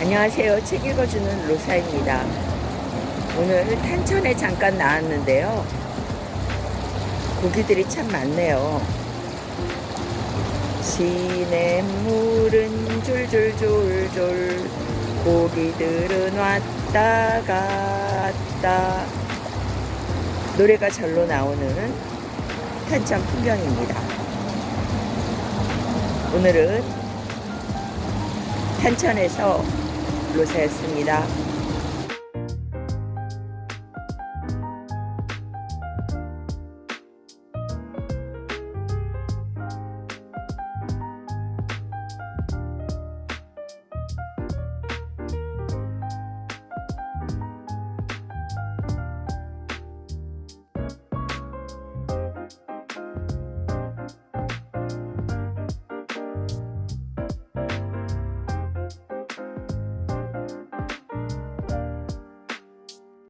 안녕하세요. 책 읽어주는 로사입니다. 오늘 탄천에 잠깐 나왔는데요. 고기들이 참 많네요. 시냇물은 졸졸졸졸 고기들은 왔다 갔다 노래가 절로 나오는 탄천 풍경입니다. 오늘은 탄천에서 로사였습니다.